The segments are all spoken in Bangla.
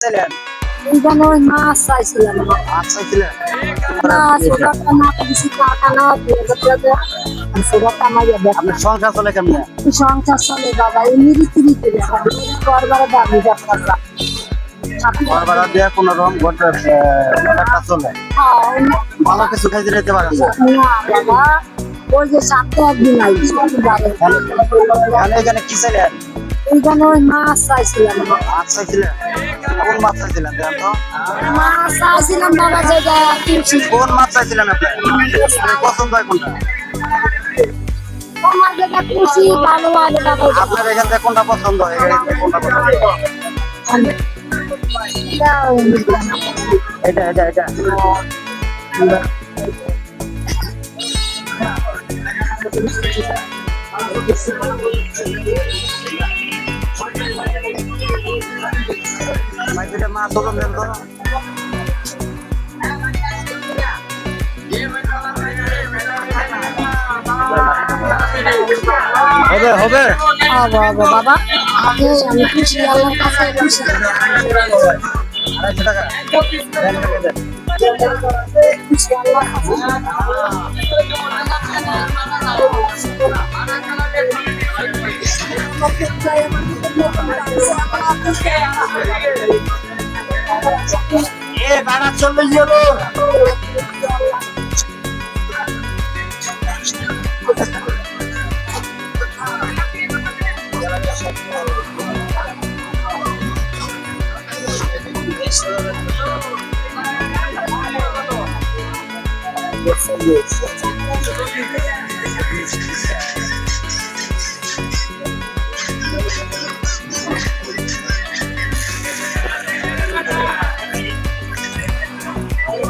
ছিলেন এইখানে ওই মাছ চাইছিলাম ছিলেন মাছ ওটা না বেশি টাকা। না সেটা কামাইয়া দেখ আপনার সংসার চলে কেমন? সংসার চলে বাবা করবার দাবি দিয়ে কোনো রকম ঘরটা চলে? ভালো কিছু খাইতে যেতে পারেন না বাবা ওই যে সাতটা একদিন আইছি। এখানে এখানে কি ছিলেন এইখানে ওই মাছ চাইছিলাম মাছ চাইছিলেন কোন মাছ চাইছিলেন দেন তো? মাছ চাইছিলাম বাবা কিনছি। কোন মাছ চাইছিলেন আপনি? আপনার পছন্দ হয় কোনটা? তোমার যেটা খুশি ভালো লাগে আপনার এখান থেকে কোনটা পছন্দ হয়? কোনটা পছন্দ হয়? এটা এটা। এটা মাইকেটা মাছ হলো দেন তো হবে হবে। বাবা আমি খুশি আল্লাহর কাছে খুশি আড়াইশো টাকা। দেন টাকা দেন খুশি আল্লাহর কাছে এ ভাড়া চল্লিশ ইউরো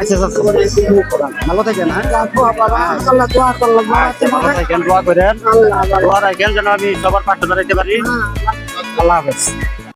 আচ্ছা আচ্ছা ভালো থাকেন হ্যাঁ। আচ্ছা, ভালো থাকেন দোয়া করেন। দোয়া রাখেন যেন আমি সবার পাশে দাঁড়াইতে পারি। আল্লাহ হাফেজ।